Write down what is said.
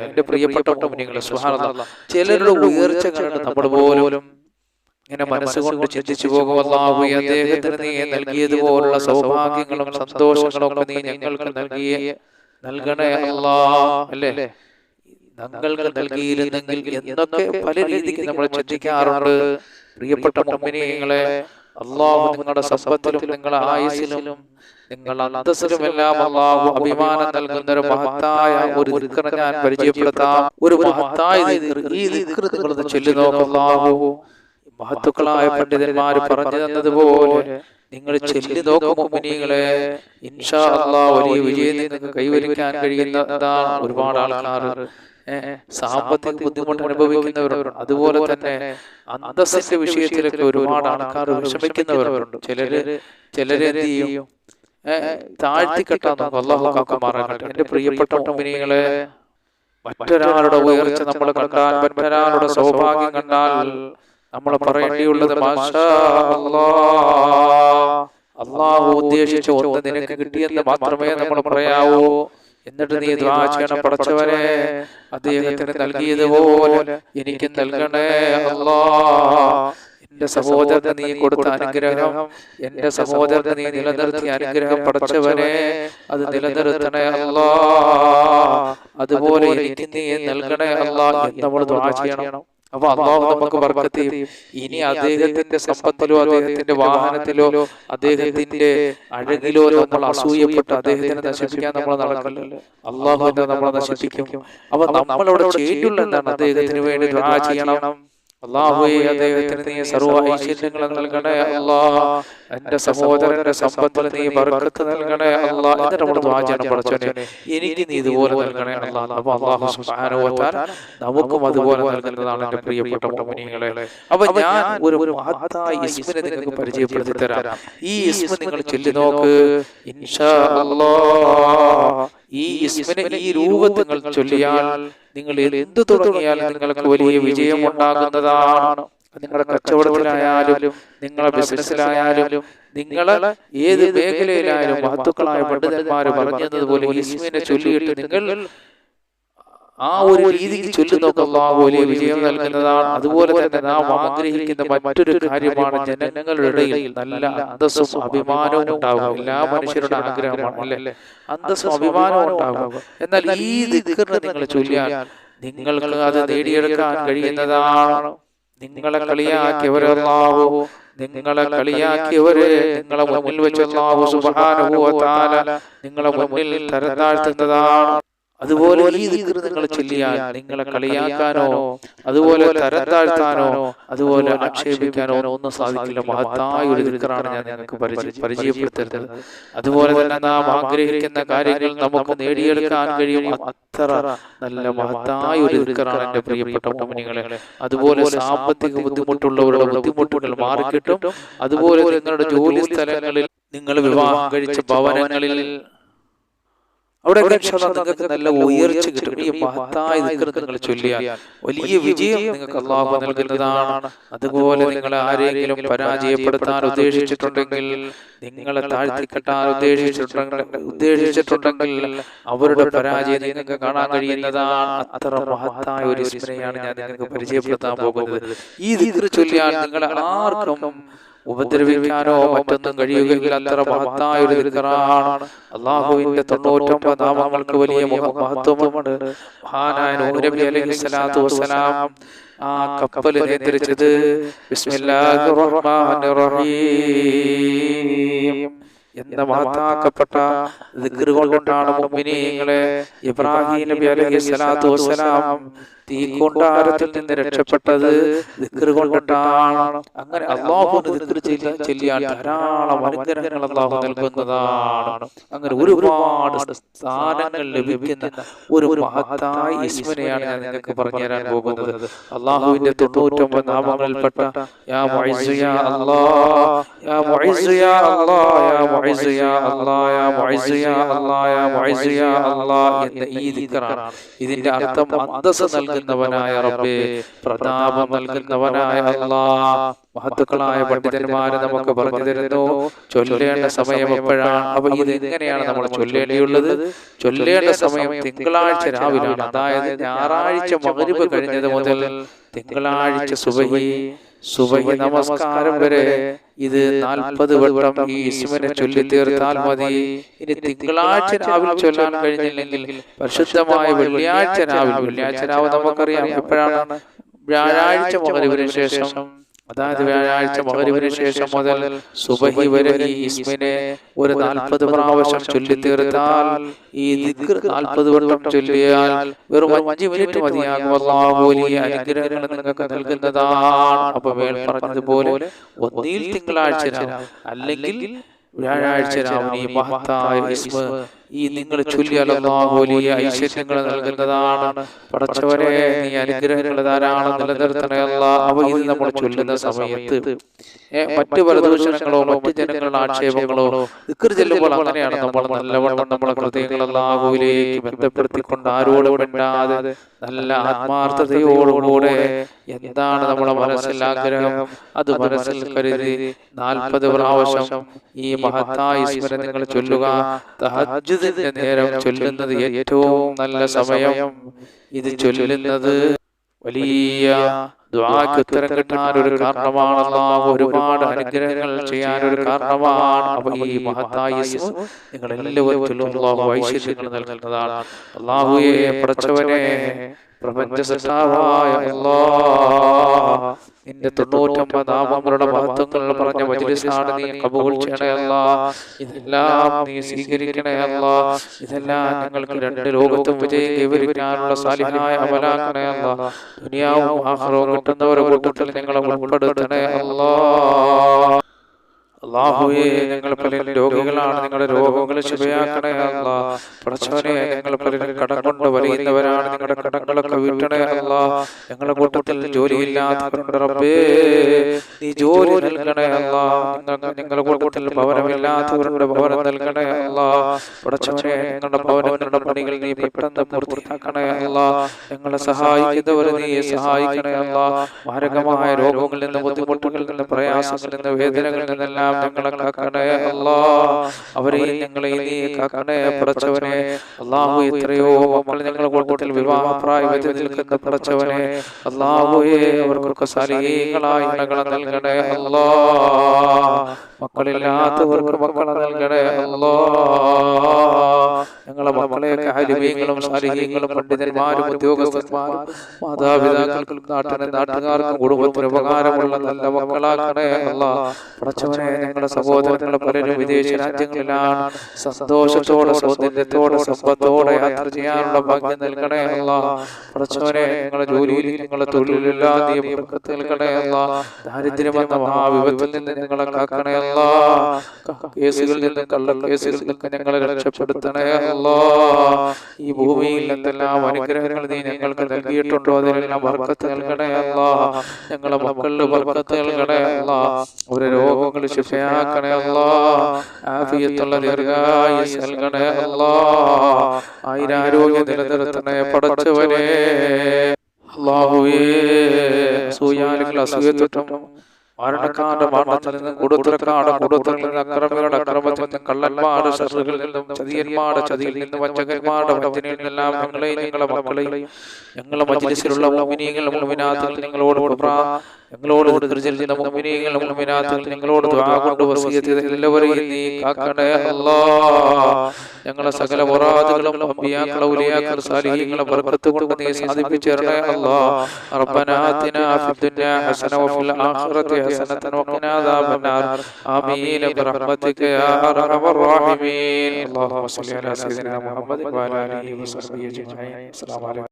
എന്റെ പ്രിയപ്പെട്ട സുഹാനുള്ള ചിലരുടെ ഉയർച്ച കണ്ട് നമ്മൾ പോലും ഇങ്ങനെ മനസ്സുകൊണ്ട് ചിന്തിച്ചു പോകുമല്ലാഹു അദ്ദേഹത്തിന് നീ നൽകിയതുപോലുള്ള സൗഭാഗ്യങ്ങളും സന്തോഷങ്ങളും നീ ഞങ്ങൾക്ക് നൽകിയ. നൽകണേ അല്ലാ? അല്ലേ? ഞങ്ങൾക്ക് നൽകിയിരുന്നെങ്കിൽ എന്നൊക്കെ പല രീതിക്ക് നമ്മൾ ചിന്തിക്കാറുണ്ട്. പ്രിയപ്പെട്ട മുമ്മിനികളെ അള്ളാഹു നിങ്ങളുടെ സമ്പത്തിലും നിങ്ങളുടെ ആയുസിലും നിങ്ങൾ അന്തസ്സിലുമെല്ലാം അള്ളാഹു അഭിമാനം നൽകുന്ന ഒരു മഹത്തായ ഒരു ദിക്കറ് ഞാൻ പരിചയപ്പെടുത്താം. ഒരു മഹത്തായ. ഈ നിങ്ങളത് മഹത്തുക്കളായ പണ്ഡിതന്മാർ പറഞ്ഞു തന്നതുപോലെ നിങ്ങൾ ചൊല്ലി നോക്കുമ്പോൾ ഇൻഷാ അള്ളാഹ് വലിയ വിജയം നിങ്ങൾക്ക് കൈവരിക്കാൻ കഴിയുന്നതാണ് ഒരുപാട് ആൾക്കാർ സാമ്പത്തിക ബുദ്ധിമുട്ട് അനുഭവിക്കുന്നവരുണ്ട്. അതുപോലെ തന്നെ അന്തസ്സിന്റെ വിഷയത്തിലൊക്കെ ഒരുപാട് ആൾക്കാർ വിഷമിക്കുന്നവരുണ്ട്. ചിലര് ചിലര് എന്ത് ചെയ്യും? താഴ്ത്തിക്കെട്ടാൻ നോക്കും. അള്ളാഹു പ്രിയപ്പെട്ട മുമ്പിനികളെ മറ്റൊരാളുടെ ഉയർച്ച നമ്മൾ കണ്ടാൽ മറ്റൊരാളുടെ സൗഭാഗ്യം കണ്ടാൽ നമ്മൾ പറയേണ്ടിയുള്ളത്. അള്ളാഹു ഉദ്ദേശിച്ച ഒന്ന് നിനക്ക് കിട്ടിയെന്ന് മാത്രമേ നമ്മൾ പറയാവൂ. എന്നിട്ട് നീ ദ്വാ ചെയ്യണം പടച്ചവനെ അദ്ദേഹത്തിന് നൽകിയതുപോലെ എനിക്ക് നൽകണേ അല്ലാ. എന്റെ സഹോദരന് നീ കൊടുത്ത അനുഗ്രഹം എന്റെ സഹോദരന് നീ നിലനിർത്തിയ അനുഗ്രഹം പടച്ചവനെ അത് നിലനിർത്തണേ അല്ലാ. അതുപോലെ എനിക്ക് നീ നൽകണേ അല്ലാ നമ്മൾ ദ്വാ ചെയ്യണം അപ്പൊ അള്ളാഹു നമുക്ക് വർക്കത്തെയും ഇനി അദ്ദേഹത്തിന്റെ സമ്പത്തിലോ അദ്ദേഹത്തിന്റെ വാഹനത്തിലോ അദ്ദേഹത്തിന്റെ അഴകിലോ നമ്മൾ അസൂയപ്പെട്ട് അദ്ദേഹത്തിനെ നശിപ്പിക്കാൻ നമ്മൾ നടക്കല്ലോ? അള്ളാഹു നമ്മളെ നശിപ്പിക്കും. അപ്പൊ നമ്മളവിടെ ചെയ്യുള്ള എന്താണ്? അദ്ദേഹത്തിന് വേണ്ടി ദുആ ചെയ്യണം. അള്ളാഹുവെ അദ്ദേഹത്തിന് നീ സർവ ഐശ്വര്യങ്ങളും നൽകണേ അല്ലാ എന്റെ സഹോദരന്റെ സമ്പത്തിൽ നീ ബർക്കത്ത് നൽകണേ അല്ലാ എന്നിട്ട് നമ്മൾ ചെയ്യണം പഠിച്ചോനെ എനിക്ക് നീ ഇതുപോലെ നൽകണേ അല്ലാ അപ്പൊ അള്ളാഹു തആല നമുക്കും അതുപോലെ നൽകുന്നതാണ് എന്റെ പ്രിയപ്പെട്ട മുഅ്മിനീങ്ങളെ അപ്പൊ ഞാൻ ഒരു മഹത്തായ ഇസ്മിനെ നിങ്ങൾക്ക് പരിചയപ്പെടുത്തി തരാം ഈ ഇസ്മ നിങ്ങൾ ചൊല്ലി നോക്ക്. ഇൻഷാ അല്ലാഹ്. ഈ ഇസ്മിനെ ഈ രൂപത്തിൽ നിങ്ങൾ ചൊല്ലിയാൽ നിങ്ങൾ എന്തു തുടങ്ങിയാൽ നിങ്ങൾക്ക് വലിയ വിജയം ഉണ്ടാകുന്നതാണ്. നിങ്ങളുടെ കച്ചവടത്തിലായാലും നിങ്ങളുടെ ബിസിനസ്സിലായാലും നിങ്ങളെ ഏത് മേഖലയിലായാലും മഹത്തുക്കളായ പണ്ഡിതന്മാർ പറഞ്ഞതുപോലെ ഈ ഇസ്മിനെ ചൊല്ലിയിട്ട് നിങ്ങൾ ആ ഒരു രീതിക്ക് ചൊല്ലുന്നൊക്കെ അള്ളാഹു വലിയ വിജയം നൽകുന്നതാണ്. അതുപോലെ തന്നെ നാം ആഗ്രഹിക്കുന്ന മറ്റൊരു കാര്യമാണ് ജനങ്ങളുടെ ഇടയിൽ നല്ല അന്തസ്സും അഭിമാനവും ഉണ്ടാകും എല്ലാ മനുഷ്യരുടെ ആഗ്രഹമാണ് അല്ലേ? അന്തസ്സും അഭിമാനവും ഉണ്ടാകും എന്നാൽ ഈ ദിക്കറിനെ നിങ്ങൾ ചൊല്ലിയാൽ നിങ്ങൾക്ക് അത് നേടിയെടുക്കാൻ കഴിയുന്നതാണ്. നിങ്ങളെ കളിയാക്കിയവരല്ലാവോ നിങ്ങളെ കളിയാക്കിയവരെ നിങ്ങളെ മുന്നിൽ വെച്ചല്ലാവു തആല നിങ്ങളെ മുന്നിൽ തരം താഴ്ത്തുന്നതാണ് അതുപോലെ ഈ ദിക്ർ നിങ്ങൾ ചൊല്ലിയാൽ നിങ്ങളെ കളിയാക്കാനോ അതുപോലെ തരത്താഴ്ത്താനോ അതുപോലെ ആക്ഷേപിക്കാനോ ഒന്നും സാധിക്കില്ല. മഹത്തായ ഒരു ദിക്റാണ് ഞാൻ നിങ്ങൾക്ക് പരിചയ പരിചയപ്പെടുത്തരുത് അതുപോലെ തന്നെ നാം ആഗ്രഹിക്കുന്ന കാര്യങ്ങൾ നമുക്ക് നേടിയെടുക്കാൻ കഴിയും. അത്ര നല്ല മഹത്തായ ഒരു ദിക്റാണ് എന്റെ പ്രിയപ്പെട്ട മോമിനികളെ അതുപോലെ സാമ്പത്തിക ബുദ്ധിമുട്ടുള്ളവരുടെ ബുദ്ധിമുട്ടുകൾ മാറിക്കിട്ടും. അതുപോലെ നിങ്ങളുടെ ജോലി സ്ഥലങ്ങളിൽ നിങ്ങൾ വിവാഹം കഴിച്ച ഭവനങ്ങളിൽ അവിടെ നിങ്ങൾക്ക് നല്ല ഉയർച്ച കിട്ടും. ഈ മഹത്തായ നിങ്ങൾ ചൊല്ലിയാൽ വലിയ വിജയം നിങ്ങൾക്ക് അള്ളാഹു നൽകുന്നതാണ്. അതുപോലെ നിങ്ങൾ ആരെങ്കിലും പരാജയപ്പെടുത്താൻ ഉദ്ദേശിച്ചിട്ടുണ്ടെങ്കിൽ നിങ്ങളെ താഴ്ത്തിക്കെട്ടാൻ ഉദ്ദേശിച്ചിട്ടുണ്ടെങ്കിൽ ഉദ്ദേശിച്ചിട്ടുണ്ടെങ്കിൽ അവരുടെ പരാജയം നിങ്ങൾക്ക് കാണാൻ കഴിയുന്നതാണ്. അത്ര മഹത്തായ ഒരു സ്മരണയാണ് ഞാൻ നിങ്ങൾക്ക് പരിചയപ്പെടുത്താൻ പോകുന്നത്. ഈ ദിക്ർ ചൊല്ലിയാൽ നിങ്ങൾ ആർക്കും ഉപദ്രവിക്കാനോ മറ്റൊന്നും കഴിയുകയില്ല. അത്ര മഹത്തായ ഒരു ദിക്കറാണ് അള്ളാഹുവിന്റെ തൊണ്ണൂറ്റൊമ്പത് നാമങ്ങൾക്ക് വലിയ മഹത്വമുണ്ട്. മഹാനായ നൂരബി അലൈഹി സ്വലാത്തു വസ്സലാം ആ കപ്പൽ നിയന്ത്രിച്ചത്. ബിസ്മില്ലാഹിർ റഹ്മാനിർ റഹീം. എന്ന മഹത്താക്കപ്പെട്ട ദിക്ർ കൊണ്ടാണ് മുഅ്മിനീങ്ങളെ ഇബ്രാഹിം നബി അലൈഹി സ്വലാത്തു വസ്സലാം തീ കൊണ്ടാരത്തിൽ നിന്ന് രക്ഷപ്പെട്ടത് ദിക്ർ കൊണ്ടിട്ടാണ് അങ്ങനെ അള്ളാഹുവിന് ദിക്ർ ചെയ്യ- ചെല്ലിയാൽ ധാരാളം അനുഗ്രഹങ്ങൾ അള്ളാഹു നൽകുന്നതാണ്. അങ്ങനെ ഒരുപാട് സ്ഥാനങ്ങൾ ലഭിക്കുന്ന ഒരു മഹത്തായ ഇസ്മനെയാണ് ഞാൻ നിങ്ങൾക്ക് പറഞ്ഞു തരാൻ പോകുന്നത്. അള്ളാഹുവിന്റെ തൊണ്ണൂറ്റൊമ്പത് നാമങ്ങളിൽപ്പെട്ട യാ യാ അല്ലാഹ് യാ معز يا الله യാ معز يا الله യാ معز يا الله യാ معز يا الله എന്ന ഈ ദിക്റാണ് ഇതിന്റെ അർത്ഥം അന്തസ് നൽകുന്നവനായ റബ്ബേ പ്രതാപം നൽകുന്നവനായ അല്ലാ. മഹത്തുക്കളായ പണ്ഡിതന്മാര് നമുക്ക് പറഞ്ഞു തരുന്നു. ചൊല്ലേണ്ട സമയം എപ്പോഴാണ്? അപ്പൊ ഇത് എങ്ങനെയാണ് നമ്മൾ ചൊല്ലേണ്ടിയുള്ളത്? ചൊല്ലേണ്ട സമയം തിങ്കളാഴ്ച രാവിലാണ്. അതായത് ഞായറാഴ്ച മകരിബ് കഴിഞ്ഞത് മുതൽ തിങ്കളാഴ്ച സുബഹി സുബഹി നമസ്കാരം വരെ ഇത് നാൽപ്പത് വട്ടം ഈ ഇസ്മിനെ ചൊല്ലി തീർത്താൽ മതി. ഇനി തിങ്കളാഴ്ച രാവിലെ ചൊല്ലാൻ കഴിഞ്ഞില്ലെങ്കിൽ പരിശുദ്ധമായ വെള്ളിയാഴ്ച രാവിലെ വെള്ളിയാഴ്ച രാവിലെ നമുക്കറിയാം എപ്പോഴാണ് വ്യാഴാഴ്ച മകരിവിന് ശേഷം. അതായത് വ്യാഴാഴ്ച മകരിവിന് ശേഷം മുതൽ സുബഹി വരെ ഈ ഇസ്മിനെ ഒരു നാൽപ്പത് പ്രാവശ്യം ചൊല്ലിത്തീർത്താൽ ഈ നാൽപ്പത് വട്ടം ചൊല്ലിയാൽ വെറും അഞ്ച് മിനിറ്റ് മതിയാകും. അള്ളാഹു വലിയ അനുഗ്രഹങ്ങൾ നിങ്ങൾക്ക് നൽകുന്നതാണ്. അപ്പൊ മേൽ പറഞ്ഞതുപോലെ ഒന്നിൽ തിങ്കളാഴ്ച അല്ലെങ്കിൽ വ്യാഴാഴ്ച രാവിലെ മഹത്തായ ഇസ്മ ഈ നിങ്ങൾ വലിയ ഐശ്വര്യങ്ങൾ നൽകുന്നതാണ്. പടച്ചവരെ നീ അനുഗ്രഹങ്ങൾ ധാരാളം നിലനിർത്തണേ അവ ഇത് നമ്മൾ ചൊല്ലുന്ന സമയത്ത്. മറ്റു പല ദൂഷണങ്ങളോ മറ്റു ജനങ്ങളുടെ ആക്ഷേപങ്ങളോ ഇക്കറി ചെല്ലുമ്പോൾ അങ്ങനെയാണ് നമ്മൾ നല്ലവണ്ണം നമ്മളെ ഹൃദയങ്ങൾ ബന്ധപ്പെടുത്തിക്കൊണ്ട് ആരോടും വേണ്ടാതെ നല്ല ആത്മാർത്ഥതയോടുകൂടെ എന്താണ് നമ്മുടെ മനസ്സിൽ ആഗ്രഹം? അത് മനസ്സിൽ കരുതി നാൽപ്പത് പ്രാവശ്യം ഈ മഹത്തായ സ്മരണങ്ങൾ ചൊല്ലുക. തഹജ്ജുദിന്റെ നേരം ചൊല്ലുന്നത് ഏറ്റവും നല്ല സമയം. ഇത് ചൊല്ലുന്നത് വലിയ ദ്വാക്ക് ഉത്തരം കിട്ടാൻ ഒരു കാരണമാണ് ഒരുപാട് അനുഗ്രഹങ്ങൾ ചെയ്യാൻ ഒരു കാരണമാണ്. അപ്പൊ ഈ മഹത്തായ നിങ്ങൾ എല്ലാവരും അള്ളാഹു ഐശ്വര്യങ്ങൾ നൽകുന്നതാണ്. അള്ളാഹുയെ പടച്ചവനെ പ്രപഞ്ച സൃഷ്ടാവായ അല്ലാഹ് നിന്റെ തൊണ്ണൂറ്റൊമ്പത് നാമങ്ങളുടെ മഹത്വങ്ങൾ പറഞ്ഞ മജ്ലിസാണ് നീ കബൂൾ ചെയ്യണയല്ല ഇതെല്ലാം നീ സ്വീകരിക്കണേ അല്ല. ഇതെല്ലാം ഞങ്ങൾക്ക് രണ്ട് ലോകത്തും വിജയം കൈവരിക്കാനുള്ള സാലിഹായ അമലാക്കണയല്ല ദുനിയാവും ആഹ്റവും കിട്ടുന്നവരെ കൂട്ടത്തിൽ നിങ്ങളെ ഉൾപ്പെടുത്തണേ. അല്ലാ അള്ളാഹുയെ ഞങ്ങൾ പലരും രോഗികളാണ് നിങ്ങളുടെ രോഗങ്ങൾ ശുഭയാക്കണേ അല്ല. പടച്ചവനെ ഞങ്ങൾ പലരും കടം കൊണ്ട് വലിയുന്നവരാണ് നിങ്ങളുടെ കടങ്ങളൊക്കെ വീട്ടണേ അല്ല. ഞങ്ങളുടെ കൂട്ടത്തിൽ ജോലിയില്ലാത്തവരുടെ റബ്ബേ. നീ ജോലി നൽകണേ അല്ല. ഞങ്ങളുടെ കൂട്ടത്തിൽ ഭവനമില്ലാത്തവരുടെ ഭവനം നൽകണേ അല്ല. പടച്ചവനെ ഞങ്ങളുടെ ഭവനങ്ങളുടെ പണികൾ നീ പെട്ടെന്ന് പൂർത്തിയാക്കണേ അല്ല. ഞങ്ങളെ സഹായിക്കുന്നവർ നീ സഹായിക്കണേ അല്ല. മാരകമായ രോഗങ്ങളിൽ നിന്ന് ബുദ്ധിമുട്ടുകളിൽ നിന്ന് പ്രയാസങ്ങളിൽ നിന്ന് വേദനകളിൽ നിന്നെല്ലാം ഞങ്ങളെ കാക്കണേ അല്ലാ. അവരെയും ഞങ്ങളെ നീ കാക്കണേ പടച്ചവനെ അല്ലാഹു എത്രയോ മക്കൾ ഞങ്ങളുടെ കൂട്ടത്തിൽ വിവാഹപ്രായത്തിൽ നിൽക്കുന്ന പടച്ചവനെ അള്ളാഹുയെ അവർക്കൊക്കെ സലീകളായി ഇണകളെ നൽകണേ അല്ലാ. മക്കളില്ലാത്തവർക്ക് മക്കളെ നൽകണേ അല്ലാ. ഞങ്ങളെ മക്കളെയൊക്കെ അലിമീങ്ങളും സാലിഹീങ്ങളും പണ്ഡിതന്മാരും ഉദ്യോഗസ്ഥന്മാരും മാതാപിതാക്കൾക്കും നാട്ടിന് നാട്ടുകാർക്കും കുടുംബത്തിന് ഉപകാരമുള്ള നല്ല മക്കളാക്കണേ അല്ല. പടച്ചവനെ ഞങ്ങളുടെ സഹോദരങ്ങളെ പലരും വിദേശ രാജ്യങ്ങളിലാണ്. സന്തോഷത്തോടെ സൗന്ദര്യത്തോടെ സമ്പത്തോടെ യാത്ര ചെയ്യാനുള്ള ഭാഗ്യം നൽകണേ അല്ല. പടച്ചവനെ ഞങ്ങളുടെ ജോലിയിൽ ഞങ്ങളുടെ തൊഴിലില്ലാതെ നീ നൽകണേ അല്ല. ദാരിദ്ര്യമെന്ന മഹാവിപത്തിൽ നിന്ന് ഞങ്ങളെ കാക്കണേ അല്ല. കേസുകളിൽ നിന്ന് കള്ള കേസുകളിൽ നിന്ന് ഞങ്ങളെ രക്ഷപ്പെടുത്തണേ അല്ല. ഈ ഭൂമിയിൽ എന്തെല്ലാം അനുഗ്രഹങ്ങൾ നീ ഞങ്ങൾക്ക് നൽകിയിട്ടുണ്ടോ? അതിനെല്ലാം വർക്കത്ത് നൽകണേ അല്ല. ഞങ്ങളെ മക്കളിൽ വർക്കത്ത് നൽകണേ അല്ല. അവരെ രോഗങ്ങൾ ശിഫയാക്കണേ അല്ല. ആഫിയത്തുള്ള ദീർഘായുസ് നൽകണേ അല്ലാ. ആയിരാരോഗ്യം നിലനിർത്തണേ പടച്ചവനെ. അള്ളാഹുവേ സൂയാലുകൾ അസൂയത്വം മരണക്കാരുടെ മരണത്തിൽ നിന്നും കൊടുത്തുറക്കാട് കൊടുത്തുറയിൽ നിന്ന് അക്രമികളുടെ അക്രമത്തിൽ നിന്നും കള്ളന്മാരുടെ ശത്രുക്കളിൽ നിന്നും ചതിയന്മാരുടെ ചതിയിൽ നിന്നും വഞ്ചകന്മാരുടെ വഞ്ചനയിൽ നിന്നെല്ലാം ഞങ്ങളെയും ഞങ്ങളെ മക്കളെയും ഞങ്ങളെ മജ്ലിസിലുള്ള മോമിനിയങ്ങൾ മോമിനാത്തുകൾ നിങ്ങളോട് ഞങ്ങളോട് ഞങ്ങളോട് ദുആ എല്ലാവരെയും നീ കാക്കണേ ഞങ്ങളെ സകല വറാദുകളും ബർക്കത്ത് റബ്ബന ആതിനാ ഹസന വഫിൽ വഖിനാ ആമീൻ. ബിറഹ്മതിക യാ അലാ സയ്യിദിനാ